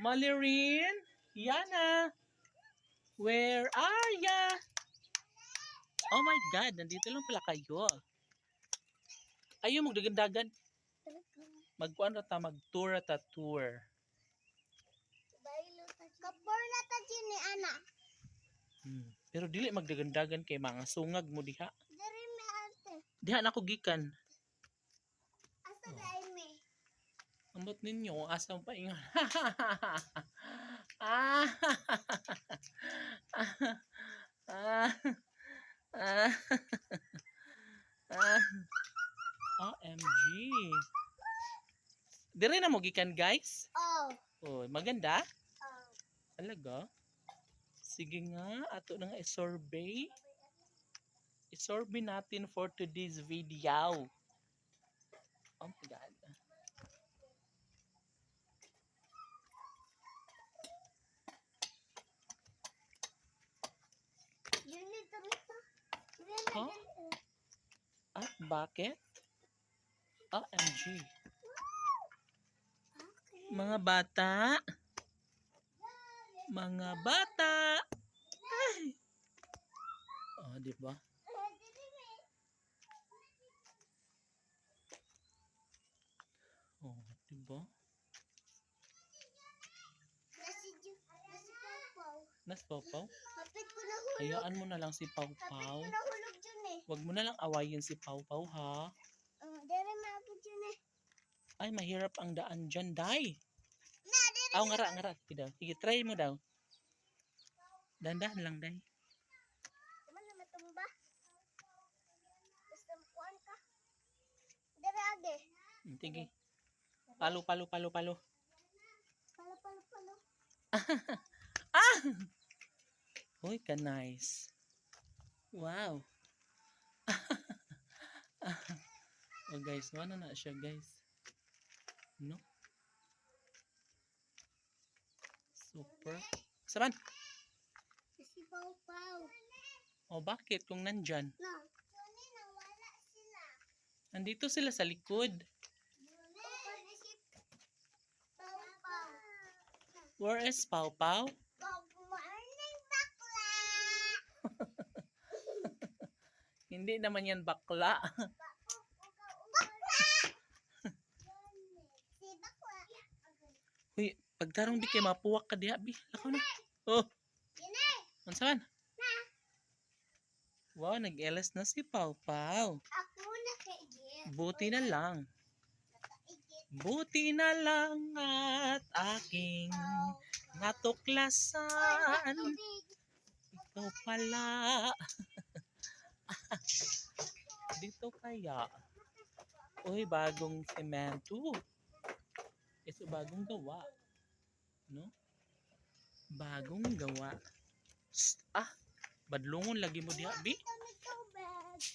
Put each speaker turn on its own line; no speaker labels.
Malirin? Yana? Where are ya? Oh my God, nandito lang pala kayo. Ayaw magdagandagan. Magkuan ra ta, mag-tour ra ta tour.
Kapor na ta ni ana.
Hmm. Pero dili magdagandagan kay mga sungag mo diha.
Dari me ate.
Diha na ko gikan.
Asa me?
Ambot ninyo, asa pa ingon. ah. ah. Ah. ah. OMG. Dire na mo gikan, guys.
Oh.
Oh, maganda.
Oh.
Talaga? Sige nga, ato na nga i-survey. I-survey natin for today's video. Oh my God.
Yun ito nito.
Huh? At bakit? OMG. Mga bata. Mga bata. Ay. Oh, di ba? Oh, di ba? Nas
na hulog.
Hayaan mo na lang si
Kapit
Pawpaw. Huwag mo na lang awayin si Pawpaw, ha?
Uh, Dari maabot dyan eh.
Ay, mahirap ang daan dyan, day.
Na, dari.
Aw, ngara, ngara. Sige daw. Sige, try mo daw. Dandahan lang, day.
Naman na matumba. Basta kuan ka. Dari age.
Hmm, Sige. Palo, palo, palo, palo.
Palo, palo, palo.
Uy, ka nice. Wow. Oh guys, wala na siya guys. No? Super. Saban?
Nasi Pawpaw.
O bakit kung nandyan?
No. Johnny, nawala sila.
Nandito sila sa likod. Where is Pau Pau? Hindi naman yan. Bakla!
Si bakla.
Uy, pagtarong di kay mapuwak ka diha, bi. Lakaw na. Oh,
Yun
unsaman?
Na.
Wow, nag-LS na si Pau Pau.
Ako na kay.
Buti na lang. Buti na lang at aking natuklasan. Ito pala. Dito kaya. Uy, bagong semento. Ito bagong gawa. No? Bagong gawa. Ah, badlungon lagi mo diha, bi.